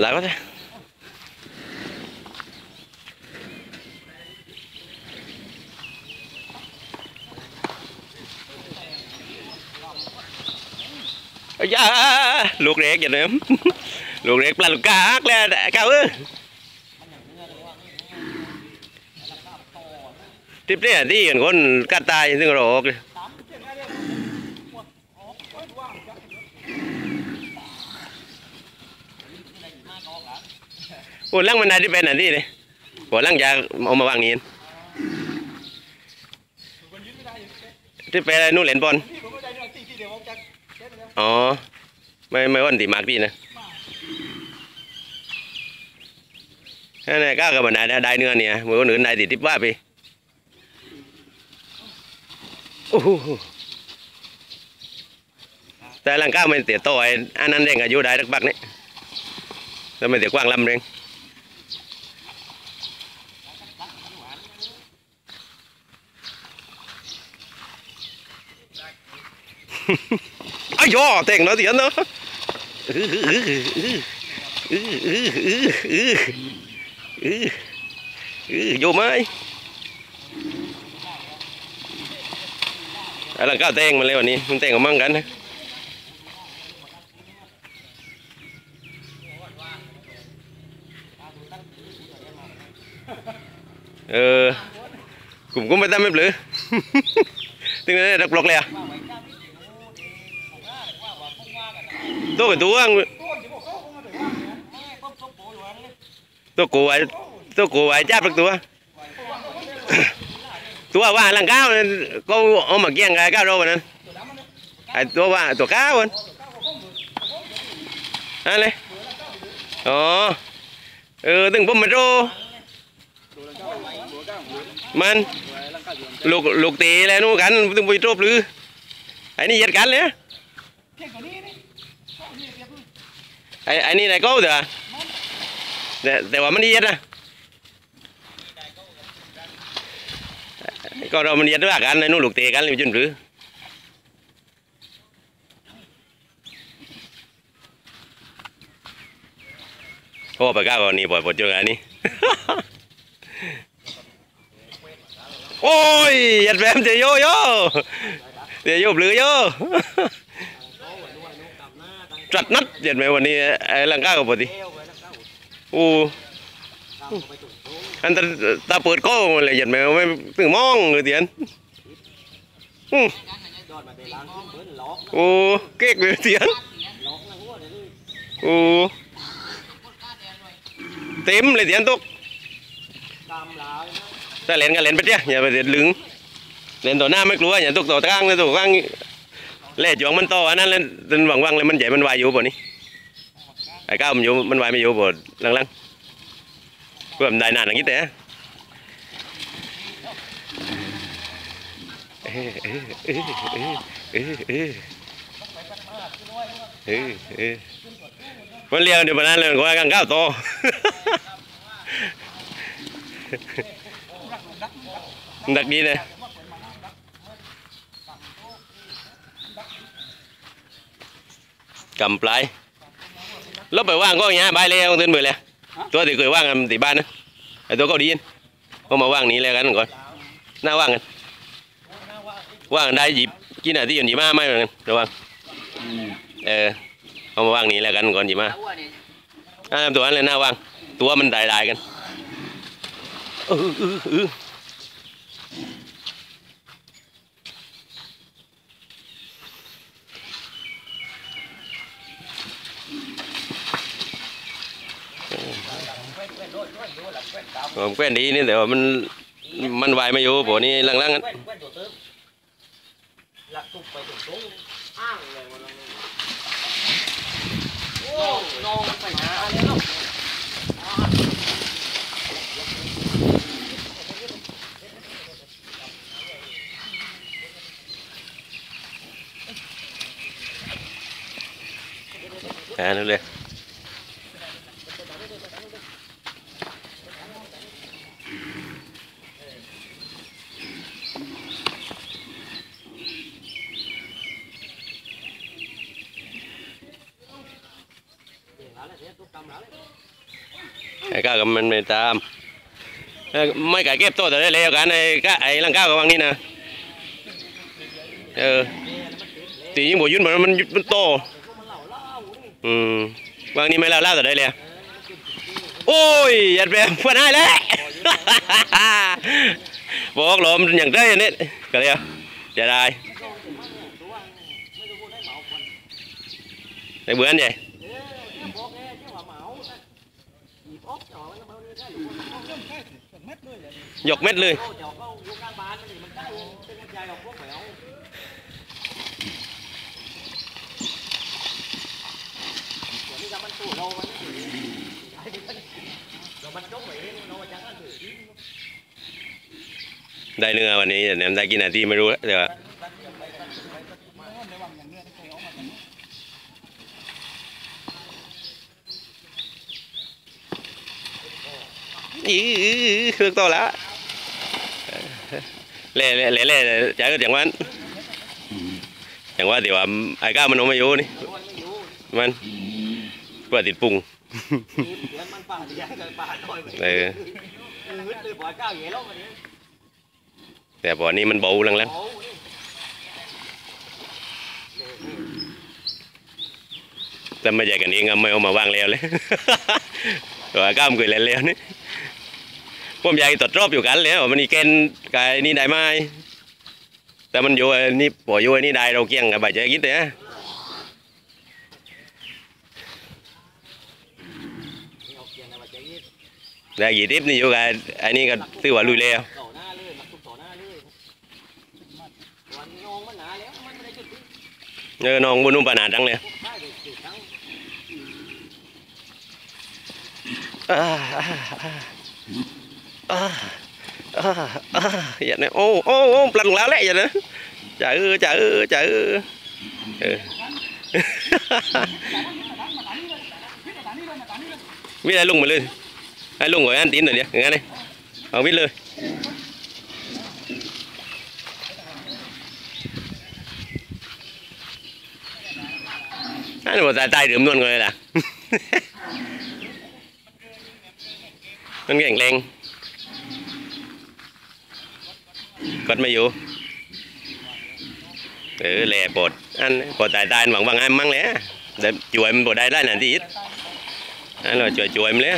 lại quá thế Ây da, luộc rẹt vậy nè luộc rẹt là luộc cá ác là cao ư tiếp đấy đi còn con cá tai nhưng rồi Ủa lăng mình này đi bên này đi này Ủa lăng già ông mà vàng nhìn Tiếp bên นู่นเล่นบอลอ๋อ ไม่ไม่วันที่มากพี่นะนั่นแหละก้าวกับมันได้ได้เนื้อเนี่ยมือคนอื่นได้ติดทิพว่าพี่โอ้โหแต่หลังก้าวมันเตียโตไอ้อันนั้นเร่งอายุได้รักบักนี่ rồi mình sẽ quăng lâm riêng ai dò tiền nó thì ăn đó. Vô mới đó là cá tiền mà leo này mình tiền có mang này เออกลุ่มก็ไม่ได้ไม่เปลือตึงนี้นักบล็อกเลยอะตัวกับตัวงตัวกูไอ้ตัวกูไอ้จ้าปลักตัว ตัวว่าลังก้าวก็เอามาเกี่ยงไงก้าวโรนนั้นไอ้ตัวว่าตัวก้าวนั้นอะไอ๋อเออตึงผมมาโร มันลูกลูกตีอะไรนู่นกันตึงไปโรบหรือไอ้นี่ยัดกันเลยไอ้ไอ้นี่ไหนก็เถอะแต่แต่ว่ามันยัดนะก็เรามันยัดว่ากันไอ้นู่นลูกเตะกันเลยจนหรือโอ้ไปก้าวก่อนนี่ปล่อยปลดเจออันนี้ โอ้ยยัดแหวมเจโยโยเจโยหรือโยจัดนัดเจ็ดไหมวันนี้ไอ้ลังก้ากับปกติโอ้อันตาตาเปิดโก้เลยเจ็ดไหมไม่ถึงมองเลยเตียนอืมโอ้เก๊กเลยเตียนโอ้เต็มเลยเตียนตุก ถ้าเล่นก็เล่นไปเจ้อย่าไปเด็ดลึงเล่นต่อหน้าไม่กลัวอย่าตุกต่อข้งเลยตุกข้งเล่จวงมันโตอันนั้นเล่นจนหวังวังเลยมันใหญ่มันวายอยู่บ่นี่ไอ้ก้าวมันอยู่มันวายไม่อยู่บ่หลังๆเพื่อมันได้นานอย่างนี้แต่เออเออเออเออเออเออเออมันเลี้ยงเดี๋ยวมันนั่นเลยก็กังก้าวโต ดักดีเลยกำปลายแล้ไปว่างก็อย่างเงี้ยใบเลี้ยงตื่นเบื่อเลยตัวที่เคยว่างกันติบ้านนะไอตัวก็ดีนก็มาว่างนี้แล้วกันก่อนน่าว่างกันว่างได้หยิบกินอะไรที่อยู่หยิมาไมเหมือนกันระวังเออเอมาว่างนี้แล้วกันก่อนหยิมาอ่าตัวนั้นเลยน่าว่างตัวมันได้ๆกัน ผมแกล้นดีนี่แต่ว่ามันมันวายไม่อยู่ผมนี่ลังๆกันโอ้นองไปหาอะไรเนาะ mẹ nó lên cái cá gầm mình tam mấy cái kép tôi tới đây cái này cá ấy lăng cao của bạn đi nè. Ừ. thì những bộ dún mà mình, to อืมวางนี่ไม่เล่าเล่าแต่ได้เลยโอ้ยยัดแบบเพื่อนให้แล้วบอกหลอมอย่างได้เนี่ยก็เลยจะได้ไอ้เบื่อนใหญ่ยกเม็ดเลย ได้เนื้อวันนี้แต่ได้กินนาทีไม่รู้แล้วแต่ว่าอีเครื่องโตแล้วเล่เล่เล่เล่จ่ายก็อย่างวันอย่างว่าเดี๋ยวไอ้ก้าวมันเอามาอยู่นี่มัน เพื่อติดปรุงเออแต่บ่อนี้มันเบาลังแล้วแต่ไม่ใหญ่กันเองอะไม่เอามาวางแล้วเลยตัวก้ามเกิดแล้วแล้วนี่ผมใหญ่ตดรอบอยู่กันแล้วมันนี่เกณฑ์กายนี่ได้ไหมแต่มันอยู่ไอ้นี่ปล่อยอยู่ไอ้นี่ได้เราเกี่ยงกับใบใจคิดเนี่ย ได้กี่ทิปนี่อยู่กับอ้นี่ก็ซื้อว่าลุยแล้วเนอหน้องมันหนาแล้วมันไม่ได้จุดเองบุญนุ่มปานาจังเลยได้เลยจุดทั้งอ่าอ่าอ่าอ่าอ่าอย่าเนี่ยโอ้โอ้โอ้ปลันแล้วแหละอย่าเนี่ยจ่าเออจ่าเออจ่าเออ วิทย์ให้ลุงมาเลยให้ลุงก่อนอันตีนหน่อยเดียวอย่างนั้นเลยเอาวิทย์เลยอันนี้บอกตายตายเดือมนวลกันเลยล่ะ มันแข็งแรงกดไม่อยู่เออแหล่ปวดอันปวดตายตายหวังวังอันมั่งแหละเดี๋ยวช่วยมันปวดได้ได้หนาทีอิด อันเราช่วยช่วยมันเลย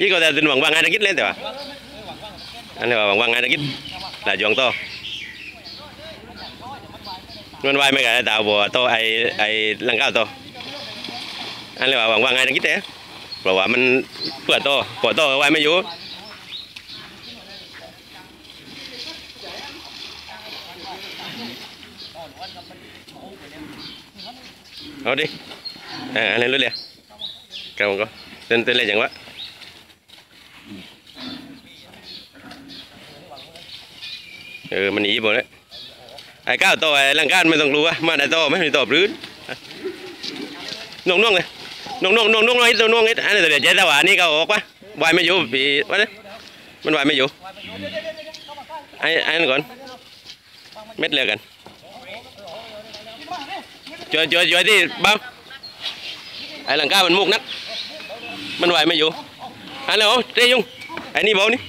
ยี่ก็แต่ถึงหวังวังอันตะกิดเลยแต่ว่าอันนี้ว่าหวังวังอันตะกิด là chọn to nguyên vai mấy cái tạo bùa to ai ai lăng cao to anh là bằng quang ai đang kít thế rồi ว่ามันเปิดโต เอาดิอ่าอันนี้รู้เลยกันก็เต้นเต้นเลยจังวะเออมันหนีหมดเลยไอ้ก้าวโตไอ้ลังก้านไม่ต้องรู้ว่ามาได้โตไม่มีโตพื้นน่วงน่วงเลยน่วงน่วงน่วงน่วงน้อยตัวน่วงนิดอันนี้ตัวเดียวเจ๊แต่ว่าอันนี้ก็ออกปะวายไม่อยู่ปีวะเนี่ยมันวายไม่อยู่ไอ้ไอ้นั่นก่อนเม็ดเลียกันช่วยช่วยช่วยที่บ้างไอ้หลังก้ามัน มุกนักมันวายไม่อยู่อันนี้โอ้เจ๊ยุงไอ้นี่เบานี่